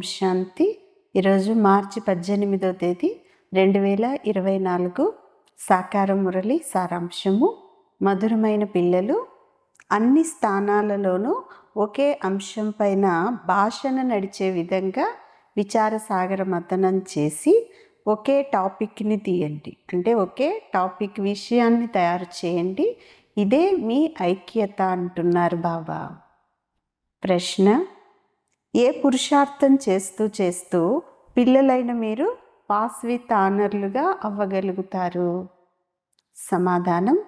శాంతి ఈరోజు మార్చి పద్దెనిమిదో తేదీ రెండు వేల ఇరవై నాలుగు. సాకార మురళి సారాంశము. మధురమైన పిల్లలు. అన్ని స్థానాలలోనూ ఒకే అంశం పైన భాషను నడిచే విధంగా విచార సాగర మతనం చేసి ఒకే టాపిక్ని తీయండి. అంటే ఒకే టాపిక్ విషయాన్ని తయారు చేయండి. ఇదే మీ ఐక్యత అంటున్నారు బాబా. ప్రశ్న ఏ పురుషార్థం చేస్తూ చేస్తూ పిల్లలైన మీరు పాస్ విత్ ఆనర్లుగా అవ్వగలుగుతారు. సమాధానం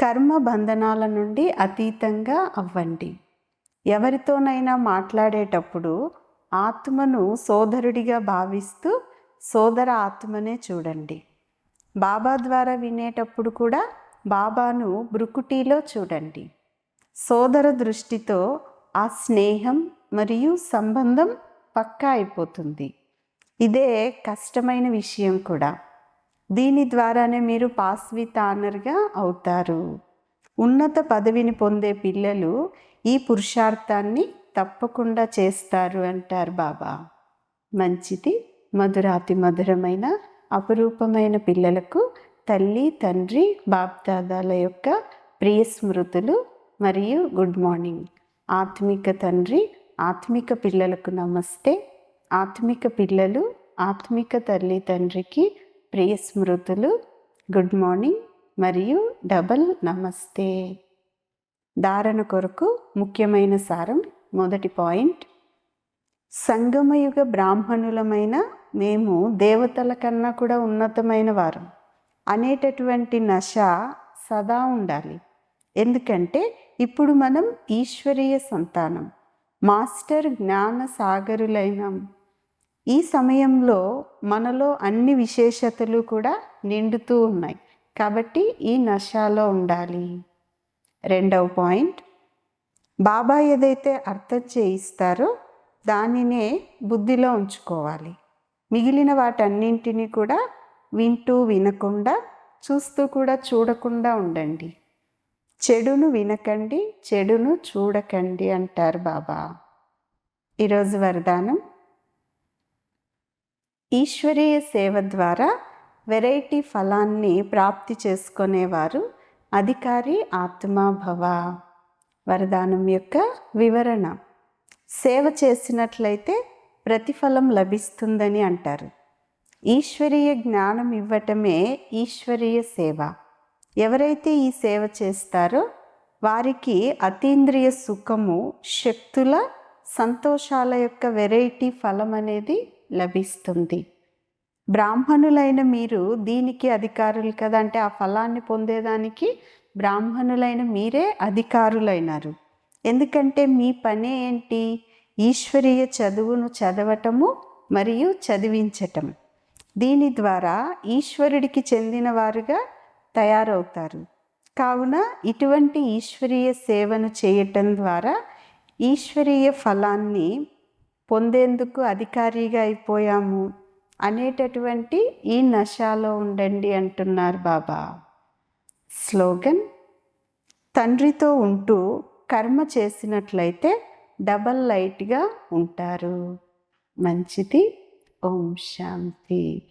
కర్మ బంధనాల నుండి అతీతంగా అవ్వండి. ఎవరితోనైనా మాట్లాడేటప్పుడు ఆత్మను సోదరుడిగా భావిస్తూ సోదర ఆత్మనే చూడండి. బాబా ద్వారా వినేటప్పుడు కూడా బాబాను బ్రుకుటీలో చూడండి. సోదర దృష్టితో ఆ స్నేహం మరియు సంబంధం పక్కా అయిపోతుంది. ఇదే కష్టమైన విషయం కూడా. దీని ద్వారానే మీరు పాస్ విత్ ఆనర్గా అవుతారు. ఉన్నత పదవిని పొందే పిల్లలు ఈ పురుషార్థాన్ని తప్పకుండా చేస్తారు అంటారు బాబా. మంచిది మధురాతి మధురమైన అపురూపమైన పిల్లలకు తల్లి తండ్రి బాప్దాదాల యొక్క ప్రియ స్మృతులు మరియు గుడ్ మార్నింగ్. ఆత్మిక తండ్రి ఆత్మిక పిల్లలకు నమస్తే. ఆత్మిక పిల్లలు ఆత్మిక తల్లి తండ్రికి ప్రియ స్మృతులు గుడ్ మార్నింగ్ మరియు డబల్ నమస్తే. ధారణ కొరకు ముఖ్యమైన సారం మొదటి పాయింట్. సంగమయుగ బ్రాహ్మణులమైన మేము దేవతల కన్నా కూడా ఉన్నతమైన వారు. అనేటటువంటి నశ సదా ఉండాలి. ఎందుకంటే ఇప్పుడు మనం ఈశ్వరీయ సంతానం. మాస్టర్ జ్ఞాన సాగరులైనం ఈ సమయంలో మనలో అన్ని విశేషతలు కూడా నిండుతూ ఉన్నాయి. కాబట్టి ఈ నశాలో ఉండాలి. రెండవ పాయింట్. బాబా ఏదైతే అర్థం చేయిస్తారో దానినే బుద్ధిలో ఉంచుకోవాలి. మిగిలిన వాటన్నింటినీ కూడా వింటూ వినకుండా చూస్తూ కూడా చూడకుండా ఉండండి. చెడును వినకండి చెడును చూడకండి అంటారు బాబా. ఈరోజు వరదానం. ఈశ్వరీయ సేవ ద్వారా వెరైటీ ఫలాన్ని ప్రాప్తి చేసుకునేవారు అధికారి ఆత్మాభవ వరదానం యొక్క వివరణ. సేవ చేసినట్లయితే ప్రతిఫలం లభిస్తుందని అంటారు. ఈశ్వరీయ జ్ఞానం ఇవ్వటమే ఈశ్వరీయ సేవ. ఎవరైతే ఈ సేవ చేస్తారో వారికి అతీంద్రియ సుఖము శక్తుల సంతోషాల యొక్క వెరైటీ ఫలం అనేది లభిస్తుంది. బ్రాహ్మణులైన మీరు దీనికి అధికారులు కదా అంటే ఆ ఫలాన్ని పొందేదానికి బ్రాహ్మణులైన మీరే అధికారులైనారు. ఎందుకంటే మీ పని ఏంటి? ఈశ్వరీయ చదువును చదవటము మరియు చదివించటం. దీని ద్వారా ఈశ్వరుడికి చెందిన వారుగా తయారవుతారు. కావున ఇటువంటి ఈశ్వరీయ సేవను చేయటం ద్వారా ఈశ్వరీయ ఫలాన్ని పొందేందుకు అధికారిగా అయిపోయాము. అనేటటువంటి ఈ నశాలో ఉండండి అంటున్నారు బాబా. స్లోగన్ తండ్రితో ఉంటూ కర్మ చేసినట్లయితే డబల్ లైట్గా ఉంటారు. మంచిది. ఓం శాంతి.